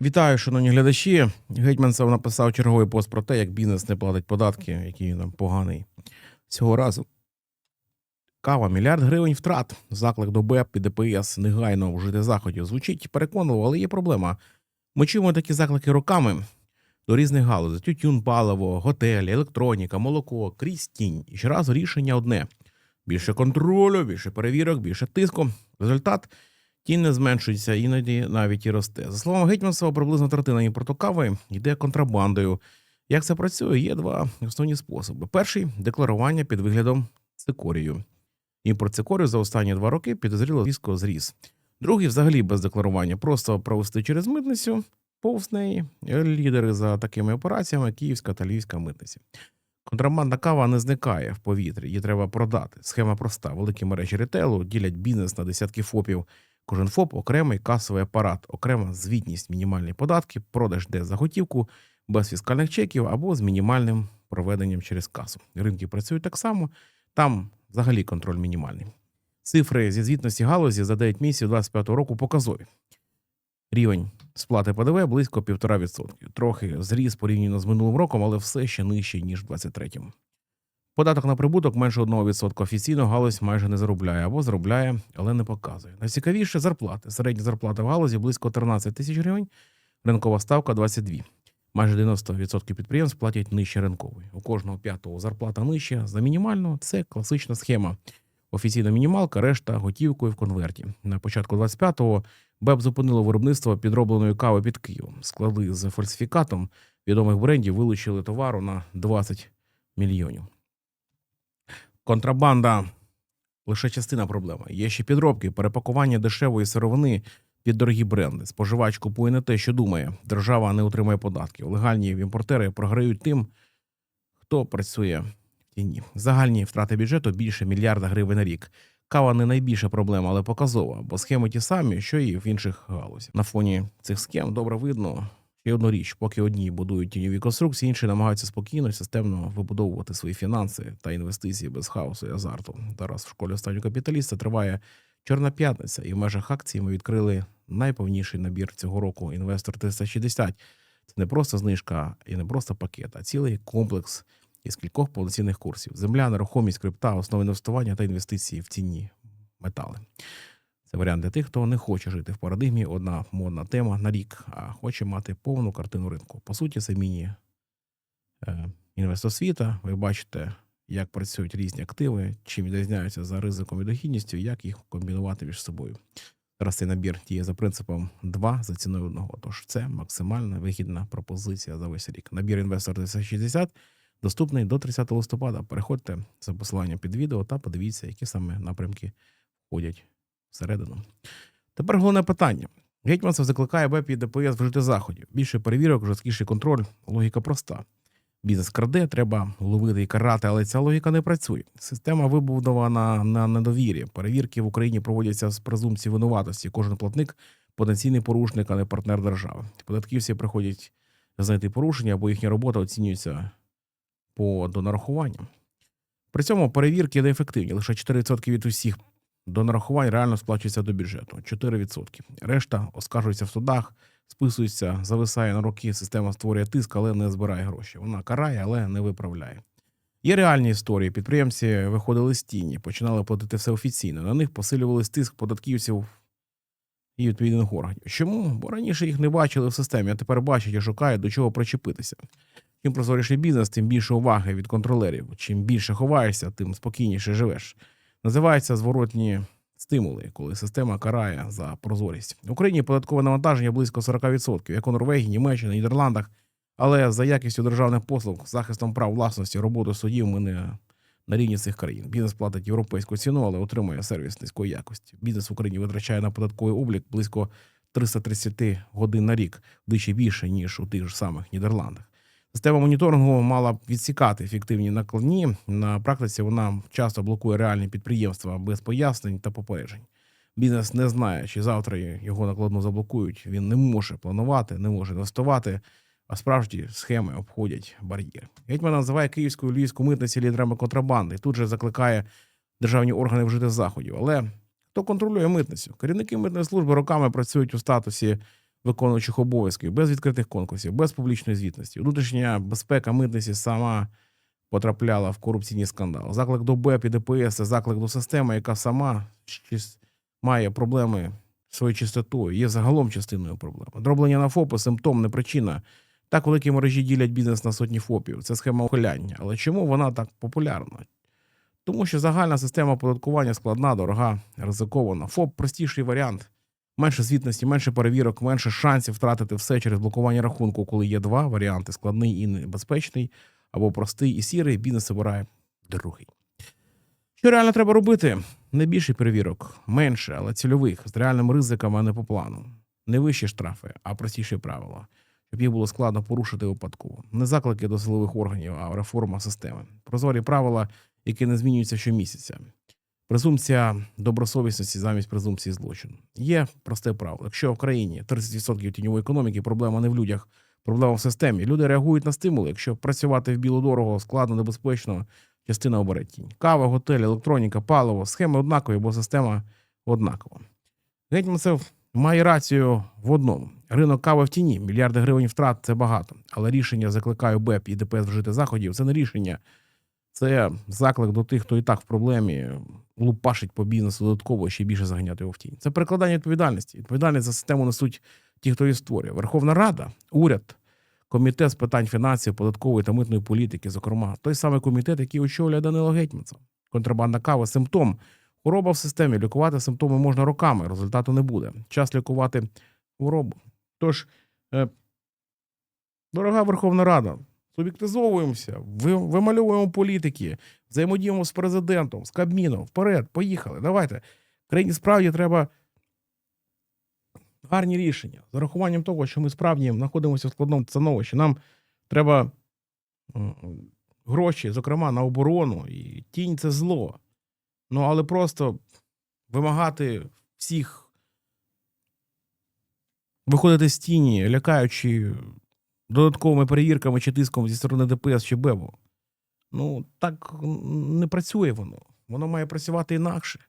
Вітаю, шановні глядачі. Гетьманцев написав черговий пост про те, як бізнес не платить податки, який він там поганий. Цього разу. Кава мільярд гривень втрат. Заклик до БЕП і ДПС негайно вжити заходів. Звучить переконливо, але є проблема. Ми чуємо такі заклики роками до різних галузей: тютюн, паливо, готелі, електроніка, молоко, крізь тінь. І щоразу рішення одне: більше контролю, більше перевірок, більше тиску. Результат Тінь не зменшується, іноді навіть і росте. За словами Гетьманцева, приблизно третина імпорту кави йде контрабандою. Як це працює? Є два основні способи. Перший декларування під виглядом цикорію. Імпорт цикорію за останні два роки підозріло різко зріс. Другий взагалі без декларування, просто провести через митницю, повз неї. Лідери за такими операціями Київська та Львівська митниці. Контрабандна кава не зникає в повітрі, її треба продати. Схема проста. Великі мережі ретейлу ділять бізнес на десятки ФОПів. Кожен ФОП окремий касовий апарат, окрема звітність, мінімальні податки, продаж де за готівку, без фіскальних чеків або з мінімальним проведенням через касу. Ринки працюють так само, там взагалі контроль мінімальний. Цифри зі звітності галузі за 9 місяців 2025 року показові. Рівень сплати ПДВ близько 1,5%. Трохи зріс порівняно з минулим роком, але все ще нижче, ніж в 2023. Податок на прибуток менше 1% офіційно галузь майже не заробляє або заробляє, але не показує. Найцікавіше зарплати. Середня зарплата в галузі близько 13 тисяч гривень, ринкова ставка 22. Майже 90% підприємств платять нижче ринкової. У кожного п'ятого зарплата нижче за мінімальну. Це класична схема. Офіційна мінімалка, решта готівкою в конверті. На початку 25-го БЕП зупинило виробництво підробленої кави під Києвом. Склади з фальсифікатом відомих брендів вилучили товару на 20 мільйонів. Контрабанда лише частина проблеми. Є ще підробки, перепакування дешевої сировини під дорогі бренди. Споживач купує не те, що думає. Держава не отримує податків. Легальні імпортери програють тим, хто працює в тіні. Загальні втрати бюджету більше мільярда гривень на рік. Кава не найбільша проблема, але показова, бо схеми ті самі, що і в інших галузях. На фоні цих схем добре видно ще одну річ: поки одні будують тіньові конструкції, інші намагаються спокійно і системно вибудовувати свої фінанси та інвестиції без хаосу і азарту. Зараз в школі останнього капіталіста триває Чорна п'ятниця, і в межах акції ми відкрили найповніший набір цього року інвестор 360. Це не просто знижка і не просто пакет, а цілий комплекс із кількох повноцінних курсів: земля, нерухомість, крипта, основи інвестування та інвестиції в цінні метали. Це варіант для тих, хто не хоче жити в парадигмі. Одна модна тема на рік, а хоче мати повну картину ринку. По суті, це міні е, інвестосвіта. Ви бачите, як працюють різні активи, чим відрізняються за ризиком і дохідністю, як їх комбінувати між собою. Зараз цей набір діє за принципом 2 за ціною одного. Тож це максимальна вигідна пропозиція за весь рік. Набір інвестор 360 доступний до 30 листопада. Переходьте за посиланням під відео та подивіться, які саме напрямки входять всередину. Тепер головне питання. Гетьманцев закликає БЕП і ДПС вжити заходів. Більше перевірок, жорсткіший контроль. Логіка проста. Бізнес краде, треба ловити і карати, але ця логіка не працює. Система вибудована на недовір'ї. Перевірки в Україні проводяться з презумпції винуватості. Кожен платник потенційний порушник, а не партнер держави. Податківці приходять знайти порушення, або їхня робота оцінюється по донарахуванням. При цьому перевірки неефективні. Лише 4% від усіх донарахувань реально сплачується до бюджету. 4%. Решта оскаржується в судах, списується, зависає на роки. Система створює тиск, але не збирає гроші. Вона карає, але не виправляє. Є реальні історії. Підприємці виходили з тіні, починали платити все офіційно. На них посилювали тиск податківців і відповідних органів. Чому? Бо раніше їх не бачили в системі, а тепер бачать і шукають, до чого причепитися. Чим прозоріший бізнес, тим більше уваги від контролерів. Чим більше ховаєшся, тим спокійніше живеш. Називається зворотні стимули, коли система карає за прозорість. В Україні податкове навантаження близько 40%, як у Норвегії, Німеччині, Нідерландах. Але за якістю державних послуг, захистом прав власності, роботи судів ми не на рівні цих країн. Бізнес платить європейську ціну, але отримує сервіс низької якості. Бізнес в Україні витрачає на податковий облік близько 330 годин на рік, вдвічі більше ніж у тих ж самих Нідерландах. Система моніторингу мала б відсікати ефективні накладні. На практиці вона часто блокує реальні підприємства без пояснень та попереджень. Бізнес не знає, чи завтра його накладну заблокують. Він не може планувати, не може інвестувати, а справжні схеми обходять бар'єр. Гетьман називає київську львівську митниці лідерами контрабанди. Тут же закликає державні органи вжити заходів. Але хто контролює митницю? Керівники митної служби роками працюють у статусі виконуючих обов'язків, без відкритих конкурсів, без публічної звітності. Внутрішня безпека митниці сама потрапляла в корупційні скандали. Заклик до БЕП і ДПС це заклик до системи, яка сама має проблеми своєю чистотою, є загалом частиною проблеми. Дроблення на ФОПи симптом, не причина. Так великі мережі ділять бізнес на сотні ФОПів. Це схема ухиляння. Але чому вона так популярна? Тому що загальна система оподаткування складна, дорога, ризикована. ФОП простіший варіант. Менше звітності, менше перевірок, менше шансів втратити все через блокування рахунку, коли є два варіанти: складний і небезпечний, або простий і сірий. Бізнес обирає другий. Що реально треба робити? Не більше перевірок, менше, але цільових, з реальними ризиками, а не по плану. Не вищі штрафи, а простіші правила, щоб їх було складно порушити випадково. Не заклики до силових органів, а реформа системи. Прозорі правила, які не змінюються щомісяця. Презумпція добросовісності замість презумпції злочину. Є просте правило. Якщо в країні 30% тіньової економіки, проблема не в людях, проблема в системі. Люди реагують на стимули. Якщо працювати в білу дорого, складно, небезпечно, частина обере тінь. Кава, готель, електроніка, паливо, схеми однакові, бо система однакова. Гетьманцев має рацію в одному: ринок кави в тіні, мільярди гривень втрат це багато. Але рішення закликаю БЕП і ДПС вжити заходів. Це не рішення, це заклик до тих, хто і так в проблемі лупашить по бізнесу додатково ще більше заганяти його в тінь. Це перекладання відповідальності. Відповідальність за систему несуть ті, хто її створює. Верховна Рада, уряд, комітет з питань фінансів, податкової та митної політики, зокрема, той самий комітет, який очолює Данило Гетьманцев. Контрабанда кави симптом. Хвороба в системі. Лікувати симптоми можна роками, результату не буде. Час лікувати хворобу. Тож, е, дорога Верховна Рада, суб'єктизовуємося, вимальовуємо політики, взаємодіємо з президентом, з Кабміном. Вперед, поїхали. Давайте. Країні справді треба гарні рішення з урахуванням того, що ми справді знаходимося в складному становищі. Нам треба гроші, зокрема, на оборону, і тінь це зло. Ну, але просто вимагати всіх виходити з тіні, лякаючи додатковими перевірками чи тиском зі сторони ДПС чи БЕБу. Ну, так не працює воно. Воно має працювати інакше.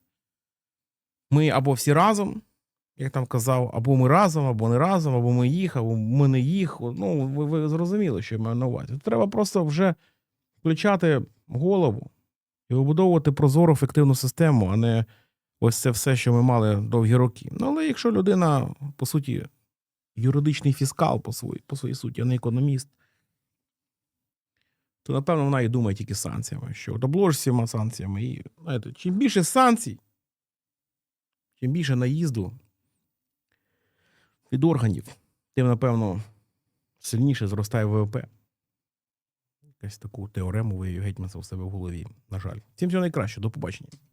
Ми або всі разом, як там казав, або ми разом, або не разом, або ми їх, або ми не їх. Ну, ви, ви зрозуміли, що я маю на увазі. Треба просто вже включати голову і вибудовувати прозору ефективну систему, а не ось це все, що ми мали довгі роки. Ну, але якщо людина, по суті, юридичний фіскал по своїй, по своїй суті, а не економіст, то напевно вона і думає тільки санкціями, що от обложиш всіма санкціями. І знаєте, чим більше санкцій, чим більше наїзду від органів, тим, напевно, сильніше зростає ВВП. Якась таку теорему вивів гетьманцев у себе в голові. На жаль. Всім всього найкраще. До побачення.